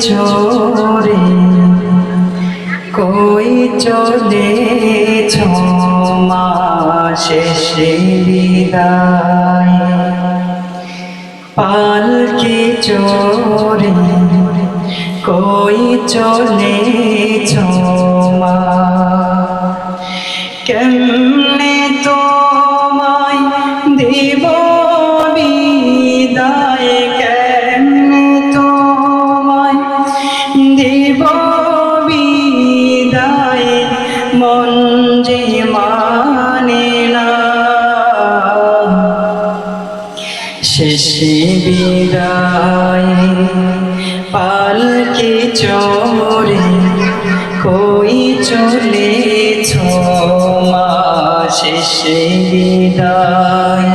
ছোরে কই চলে মা শেষে বিদায়? পালকি চোরে কই চলে মা? কেমনে তোমায় মন যে মানে শেষে বিদায়, পালকি চোরে কই চলে মা? শেষে বিদায়,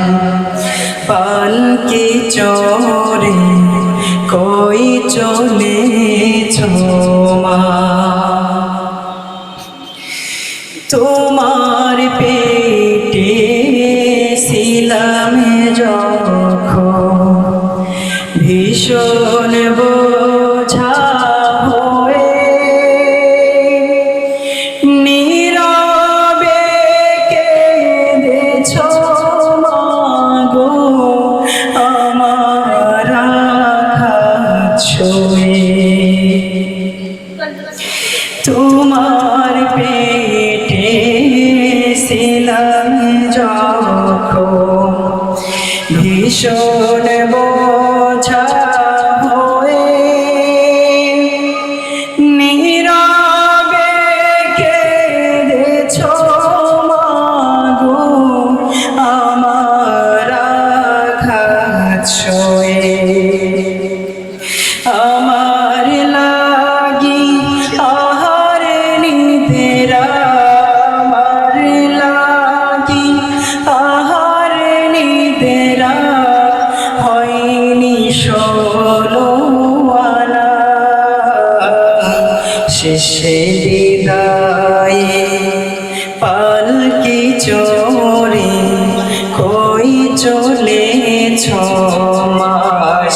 পালকি চোরে কই চলে তোমার পেটে ছিলাম যখন ভীষণ বোঝা আমার ভীষণ বোঝা শেষে বিদায়ে। পালকি চোরে কই চলে মা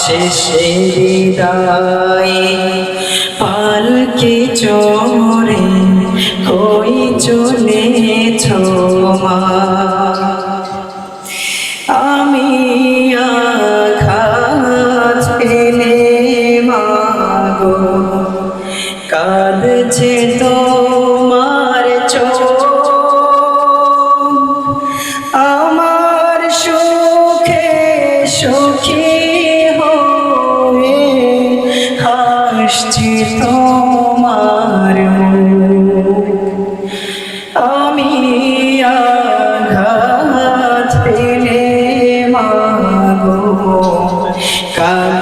শেষে বিদায়ে। হাসছি তোমার আমি আঘাত পেলে মাগো। কাঁদছে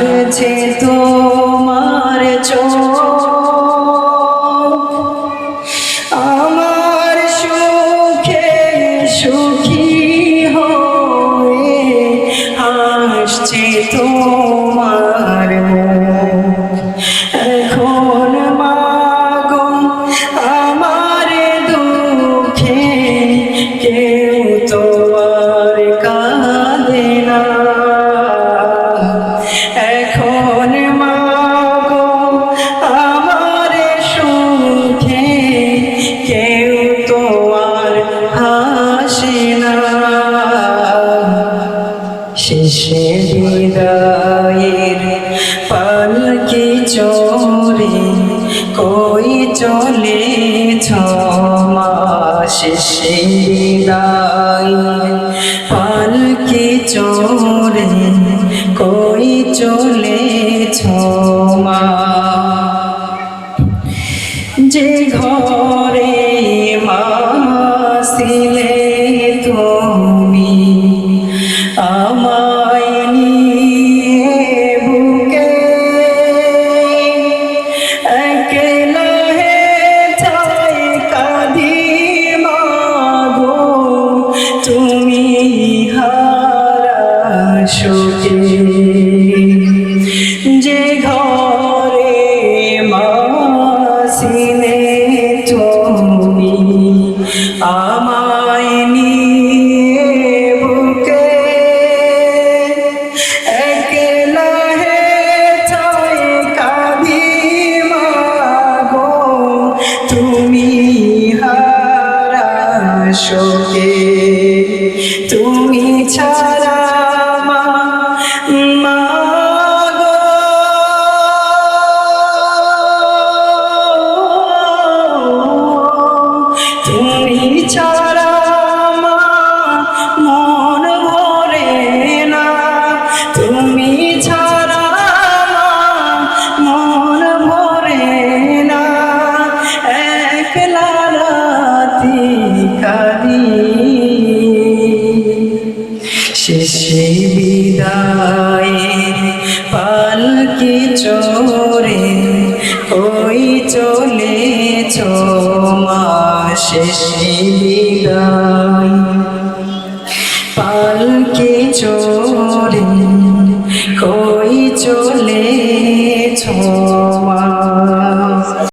শেষে বিদায় পালকি চোরে কই চলে শোকে তুমি ছাড়া শেষে বিদায় পালকে চোরে ওই চলে মা শেষে বিদায়। পালকে চোর